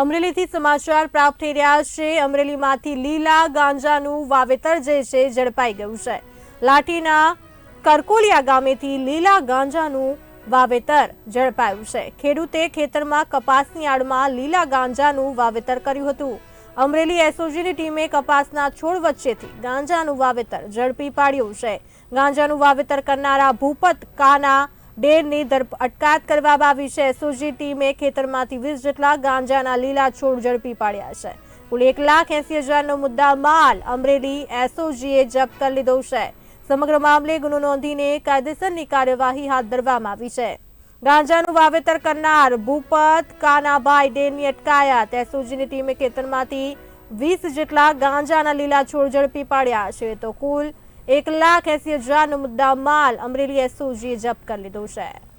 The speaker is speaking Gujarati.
અમરેલીથી સમાચાર પ્રાપ્ત થઈ રહ્યા છે. અમરેલીમાંથી લીલા ગાંજાનું વાવેતર જે છે, ઝડપાઈ ગયું છે. લાઠીના કરકોલિયા ગામેથી લીલા ગાંજાનું વાવેતર ઝડપાયું છે. ખેડૂતે ખેતરમાં કપાસની આડમાં લીલા ગાંજાનું વાવેતર કર્યું હતું. અમરેલી એસઓજીની ટીમે કપાસના છોડ વચ્ચેથી ગાંજાનું વાવેતર ઝડપી પાડ્યું છે. ગાંજાનું વાવેતર કરનારા ભૂપત કાના ડેરની અટકાયત કરવામાં આવી છે. એસઓજી ટીમે ખેતરમાંથી વીસ જેટલા ગાંજાના લીલા છોડ ઝડપી પાડ્યા છે. કુલ એક લાખ એસી હજારનો મુદ્દા માલ અમરેલી એસઓજીએ જપ્ત કરી લીધો છે. સમગ્ર મામલે ગુનો નોંધીને કાયદેસરની કાર્યવાહી હાથ ધરવામાં આવી છે. ગાંજાનું વાવેતર કરનાર ભૂપત કાનાભાઈ ડેરની અટકાયત. એસઓજીની ટીમે ખેતરમાંથી વીસ જેટલા ગાંજાના લીલા છોડ ઝડપી પાડ્યા છે. તો કુલ એક લાખ એસી હજારનો મુદ્દા માલ અમરેલી એસઓજીએ જપ્ત કરી લીધો છે.